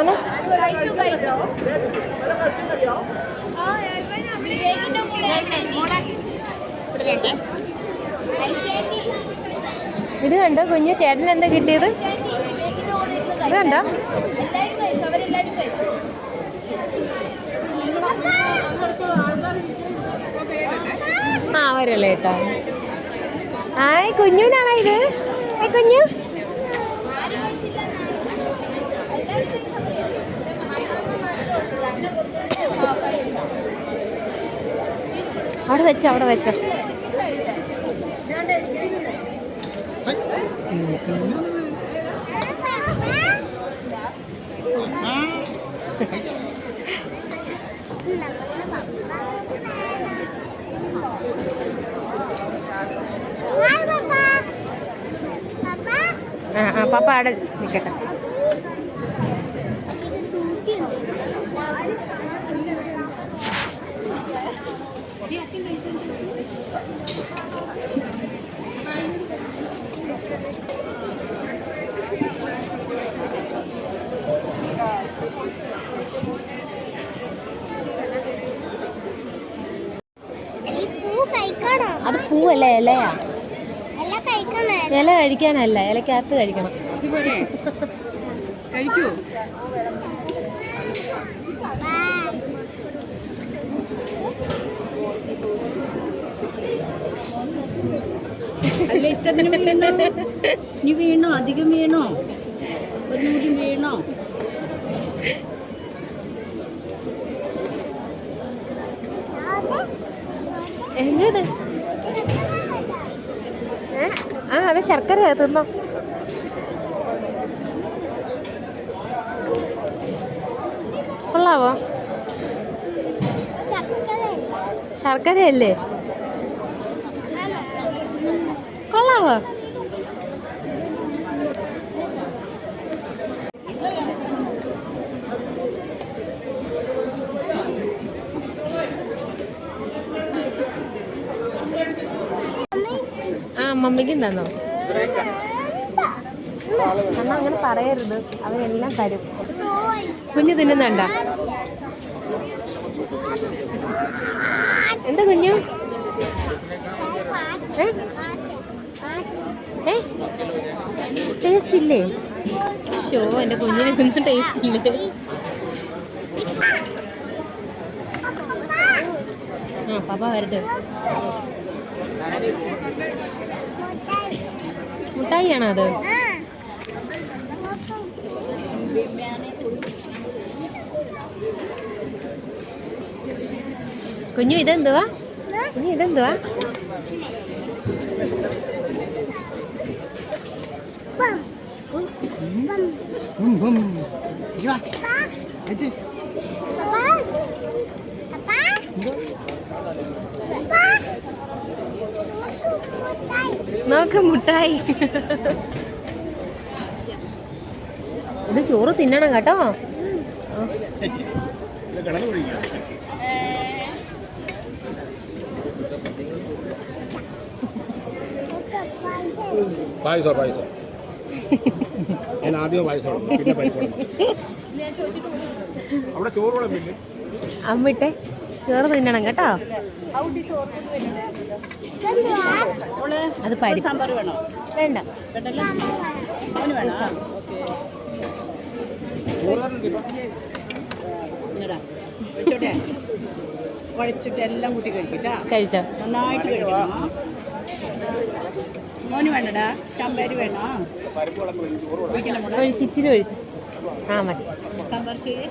മോനെ ഇത് കണ്ടോ കുഞ്ഞു ചേട്ടൻ എന്താ കിട്ടിയത്? ഇത് കണ്ടോ? ആ വരല്ലേ കേട്ടോ. ആയ് കുഞ്ഞുനാണോ ഇത്? ഏ കുഞ്ഞു. അവിടെ വെച്ചോ അവിടെ വെച്ചോ. ആ ആ പാപ്പ അവിടെ നിൽക്കട്ടെ അത് പൂവല്ല ഇലയാ? ഇല കഴിക്കാനല്ല ഇലക്കകത്ത് കഴിക്കണം. കഴിക്കൂ. ഇനി വീണോ? അധികം വീണോ? ഒന്നുകൂടി വീണോ? എന്തത് ഏ? ആ അത് ശർക്കര തിന്നോ. കൊള്ളാവോ? ശർക്കരയല്ലേ? കൊള്ളാവോ? ആ തന്നോ? അമ്മ അങ്ങനെ പറയരുത്. അവരെല്ലാം തരും. കുഞ്ഞു തിന്നുന്നുണ്ട? എന്താ കുഞ്ഞു? ഏ? ടേസ്റ്റ് ഇല്ലേ? ഷോ എന്റെ കുഞ്ഞിനൊന്നും ടേസ്റ്റ് ഇല്ലേ. ആ പാപ്പ വരട്ടെ. മുട്ടായിയാണോ അത്? കുഞ്ഞു ഇതെന്തുവാ? കുഞ്ഞു ഇതെന്തുവാ? നോക്ക് മുട്ടായി. ഇത് ചോറ് തിന്നണം കേട്ടോ. പായസോ പായസോ? ഞാൻ ആദ്യം പായസം പിന്നെ പരിപ്പ്. അവിടെ ചോറ് വിളമ്പില്ലേ അമ്മിട്ടെ. ചോറ് തിന്നണം കേട്ടോ. അത് വേണോ? വേണ്ട. കുഴച്ചിട്ട് എല്ലാം കൂട്ടി കഴിക്കട്ടാ കഴിച്ചോ? നന്നായിട്ട് കഴിക്കണം. മോന് വേണ്ടടാ. ഒഴിച്ചു വേണോ? ഒഴിച്ച്. ആ മതി. സാമ്പാർ ചെയ്യേ.